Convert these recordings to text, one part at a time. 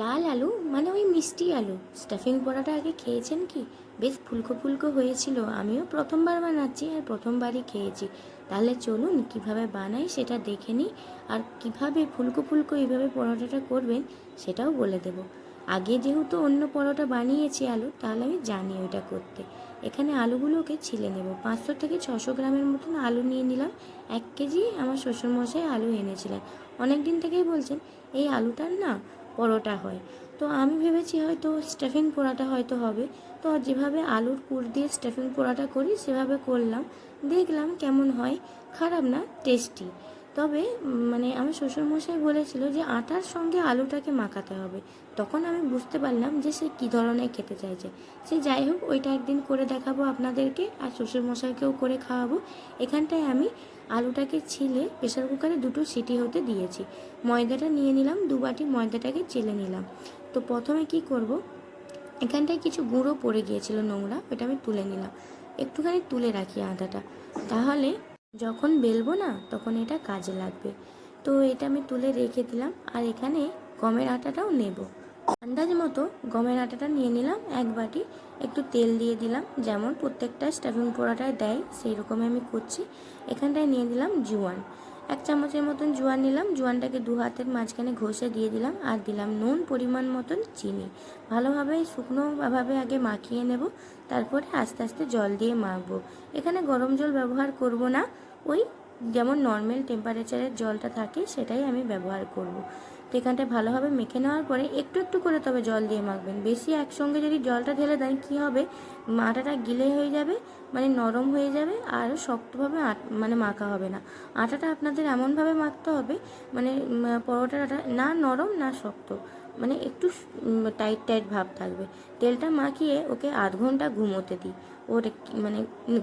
লাল আলু? মানে ওই মিষ্টি আলু। স্টাফিং পরাটা আগে খেয়েছেন কি? বেশ ফুলকো ফুলকো হয়েছিল। আমিও প্রথমবার বানাচ্ছি আর প্রথমবারই খেয়েছি। তাহলে চলুন কীভাবে বানাই সেটা দেখে নিই। আর কীভাবে ফুলকো ফুলকো এইভাবে পরোটাটা করবেন সেটাও বলে দেব। আগে যেহেতু অন্য পরোটা বানিয়েছি আলু, তাহলে আমি জানি ওইটা করতে। এখানে আলুগুলোকে ছিলে নেব। পাঁচশো থেকে ছশো গ্রামের মতন আলু নিয়ে নিলাম। এক কেজি আমার শ্বশুরমশাই আলু এনেছিলেন। অনেক দিন থেকেই বলছেন, এই আলুটার না পরোটা হয়। তো আমি ভেবেছি হয়তো স্টাফিং পোড়াটা হয়তো হবে। তো যেভাবে আলুর পুর দিয়ে স্টাফিং পোড়াটা করি, সেভাবে করলাম। দেখলাম কেমন হয়। খারাপ না টেস্টি তবে মানে আমার শ্বশুরমশাই বলেছিল যে আটার সঙ্গে আলুটাকে মাখাতে হবে। তখন আমি বুঝতে পারলাম যে সে কী ধরনের খেতে চাইছে। সে যাই হোক, ওইটা একদিন করে দেখাবো আপনাদেরকে আর শ্বশুরমশাইকেও করে খাওয়াবো। এখানটায় আমি আলুটাকে ছিলে প্রেসার কুকারে দুটো সিটি হতে দিয়েছি। ময়দাটা নিয়ে নিলাম, দু বাটি ময়দাটাকে চেলে নিলাম। তো প্রথমে কি করব? এখানটায় কিছু গুঁড়ো পড়ে গিয়েছিল নোংরা ওটা আমি তুলে নিলাম। একটুখানি তুলে রাখি আদাটা। তাহলে যখন বেলবো না, তখন এটা কাজে লাগবে। তো এটা আমি তুলে রেখে দিলাম আর এখানে গমের আটাটাও নেব। আন্দাজ মতো গমের আটাটা নিয়ে নিলাম এক বাটি, একটু তেল দিয়ে দিলাম। যেমন প্রত্যেকটা স্টাফিং পোড়াটায় দেয় সেই রকমই আমি করছি। এখানটায় নিয়ে দিলাম জোয়ান। এক চামচের মতন জোয়ান নিলাম। জোয়ানটাকে দু হাতের মাঝখানে ঘষে দিয়ে দিলাম আর দিলাম নুন, পরিমাণ মতন চিনি। ভালোভাবে শুকনোভাবে আগে মাখিয়ে নেব, তারপরে আস্তে আস্তে জল দিয়ে মাখবো। এখানে গরম জল ব্যবহার করব না। ওই যেমন নর্মাল টেম্পারেচারের জলটা থাকে, সেটাই আমি ব্যবহার করব। তো এখানটায় ভালোভাবে মেখে নেওয়ার পরে একটু একটু করে তবে জল দিয়ে মাখবেন। বেশি একসঙ্গে যদি জলটা ঢেলে দেন, কী হবে? আটাটা গিলে হয়ে যাবে মানে নরম হয়ে যাবে আর শক্তভাবে মানে মাখা হবে না। আটাটা আপনাদের এমনভাবে মাখতে হবে মানে পরোটাটা না নরম, না শক্ত। মানে একটু টাইট টাইট ভাব থাকবে। তেলটা মাখিয়ে ওকে আধ ঘণ্টা ঘুমোতে দিই। ওর মানে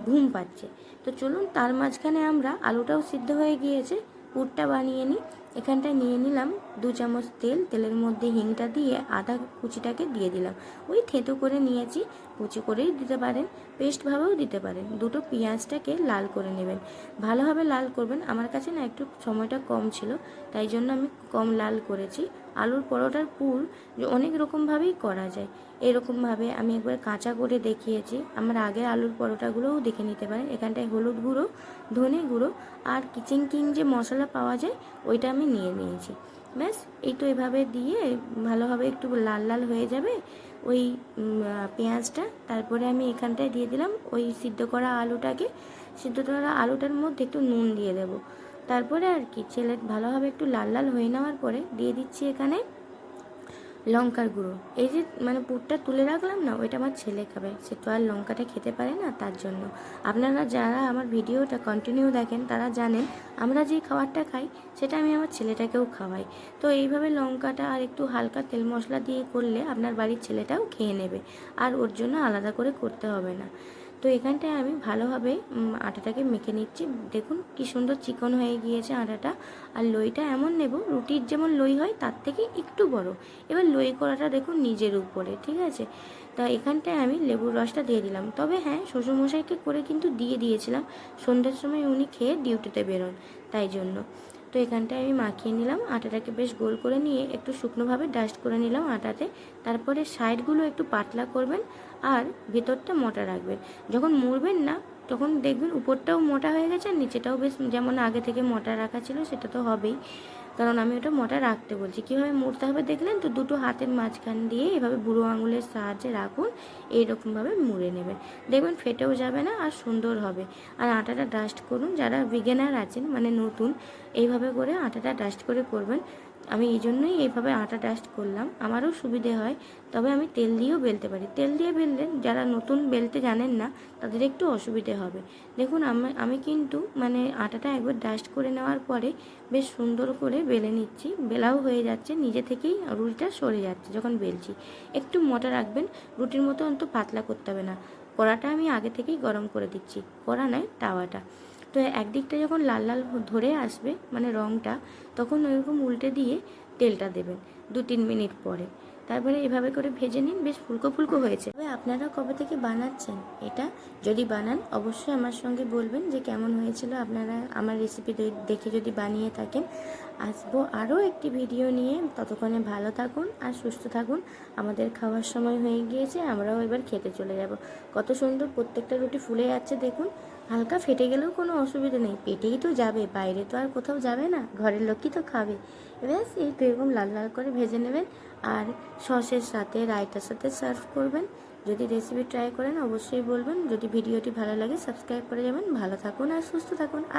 ঘুম পাচ্ছে। তো চলুন, তার মাঝখানে আমরা আলুটাও সিদ্ধ হয়ে গিয়েছে। পুরটা বানিয়ে নিই। এখানটায় নিয়ে নিলাম দু চামচ তেল, তেলের মধ্যে হিংটা দিয়ে আদা কুচিটাকে দিয়ে দিলাম। ওই থেতো করে নিয়েছি, কুচি করেই দিতে পারেন পেস্টভাবেও দিতে পারেন। দুটো পেঁয়াজটাকে লাল করে নেবেন। ভালোভাবে লাল করবেন। আমার কাছে না একটু সময়টা কম ছিল, তাই জন্য আমি কম লাল করেছি। আলুর পরোটার পুর অনেক রকমভাবেই করা যায়। এরকমভাবে আমি একবার কাঁচা করে দেখিয়েছি। আমার আগের আলুর পরোটাগুলোও দেখে নিতে পারেন। এখানটায় হলুদ গুঁড়ো, ধনে গুঁড়ো আর কিচেন কিং যে মশলা পাওয়া যায়, ওইটা আমি নিয়ে নিয়েছি। ব্যাস এই তো এভাবে দিয়ে ভালোভাবে একটু লাল লাল হয়ে যাবে। ওই পেঁয়াজটা, তারপরে আমি এখানটায় দিয়ে দিলাম ওই সিদ্ধ করা আলুটাকে। সিদ্ধ করা আলুটার মধ্যে একটু নুন দিয়ে দেবো। তারপরে আর কি, ছেলে ভালোভাবে একটু লাল লাল হয়ে নেওয়ার পরে দিয়ে দিচ্ছি এখানে লঙ্কার গুঁড়ো। এই যে মানে পুরটা তুলে রাখলাম না, ওইটা আমার ছেলে খাবে। সে তো আর লঙ্কাটা খেতে পারে না তার জন্য। আপনারা যারা আমার ভিডিওটা কন্টিনিউ দেখেন, তারা জানেন, আমরা যে খাবারটা খাই, সেটা আমি আমার ছেলেটাকেও খাওয়াই। তো এইভাবে লঙ্কাটা আর একটু হালকা তেল মশলা দিয়ে করলে আপনার বাড়ির ছেলেটাও খেয়ে নেবে। আর ওর জন্য আলাদা করে করতে হবে না। তো এখানটায় আমি ভালোভাবে আটাটাকে মেখে নিচ্ছি। দেখুন কি সুন্দর চিকন হয়ে গিয়েছে আটাটা। আর লইটা এমন নেব, রুটির যেমন লই হয় তার থেকে একটু বড়। এবার লই করাটা দেখুন নিজের উপরে, ঠিক আছে? তা এখানটায় আমি লেবুর রসটা দিয়ে দিলাম। তবে হ্যাঁ শ্বশুরমশাইকে করে কিন্তু দিয়ে দিয়েছিলাম। সন্ধ্যার সময় উনি খেয়ে ডিউটিতে বেরোন, তাই জন্য। তো এখানটায় আমি মাখিয়ে নিলাম। আটাটাকে বেশ গোল করে নিয়ে একটু শুকনোভাবে ডাস্ট করে নিলাম আটাতে। তারপরে সাইডগুলো একটু পাতলা করবেন আর ভেতরটা মোটা রাখবেন। যখন মুড়বেন না, তখন দেখবেন উপরটাও মোটা হয়ে গেছে আর নিচেটাও বেশ যেমন আগে থেকে মোটা রাখা ছিল সেটা তো হবেই। কারণ আমি ওটা মোটা রাখতে বলছি। কীভাবে মুড়তে হবে দেখলেন তো, দুটো হাতের মাঝখান দিয়ে এভাবে বুড়ো আঙুলের সাহায্যে রাখুন, এইরকমভাবে মুড়ে নেবেন। দেখবেন ফেটেও যাবে না আর সুন্দর হবে। আর আটাটা ডাস্ট করুন, যারা বিগেনার আছেন মানে নতুন, এইভাবে করে আটাটা ডাস্ট করে করবেন। আমি এই জন্যই এইভাবে আটা ডাস্ট করলাম। আমারও সুবিধে হয়, তবে আমি তেল দিয়েও বেলতে পারি। তেল দিয়ে বেললে যারা নতুন বেলতে জানেন না, তাদের একটু অসুবিধে হবে। দেখুন, আমি আমি কিন্তু মানে আটাটা একবার ডাস্ট করে নেওয়ার পরে বেশ সুন্দর করে বেলে নিচ্ছি। বেলাও হয়ে যাচ্ছে, নিজে থেকেই রুটিটা সরে যাচ্ছে যখন বেলছি। একটু মোটা রাখবেন, রুটির মতো অন্ত পাতলা করতে হবে না। কড়াটা আমি আগে থেকেই গরম করে দিচ্ছি। কড়া নয়, তাওয়াটা। তো একদিকটা যখন লাল লাল ধরে আসবে মানে রঙটা তখন ওইরকম উল্টে দিয়ে তেলটা দেবেন দু তিন মিনিট পরে। তারপরে এভাবে করে ভেজে নিন, বেশ ফুলকো ফুলকো হয়েছে। তবে আপনারা কবে থেকে বানাচ্ছেন এটা যদি বানান, অবশ্যই আমার সঙ্গে বলবেন যে কেমন হয়েছিল। আপনারা আমার রেসিপি দেখে যদি বানিয়ে থাকেন, আসব আরও একটি ভিডিও নিয়ে। ততক্ষণে ভালো থাকুন আর সুস্থ থাকুন। আমাদের খাওয়ার সময় হয়ে গিয়েছে, আমরাও এবার খেতে চলে যাব। কত সুন্দর প্রত্যেকটা রুটি ফুলে যাচ্ছে দেখুন। হালকা ফেটে গেলেও কোনো অসুবিধা নেই, পেটেই তো যাবে, বাইরে তো আর কোথাও যাবে না, ঘরের লোকই তো খাবে। ব্যাস, এই তো এরকম লাল লাল করে ভেজে নেবেন। আর সসের সাথে, রায়তার সাথে সার্ভ করবেন। যদি রেসিপি ট্রাই করেন, অবশ্যই বলবেন। যদি ভিডিওটি ভালো লাগে সাবস্ক্রাইব করে যাবেন। ভালো থাকুন আর সুস্থ থাকুন। আর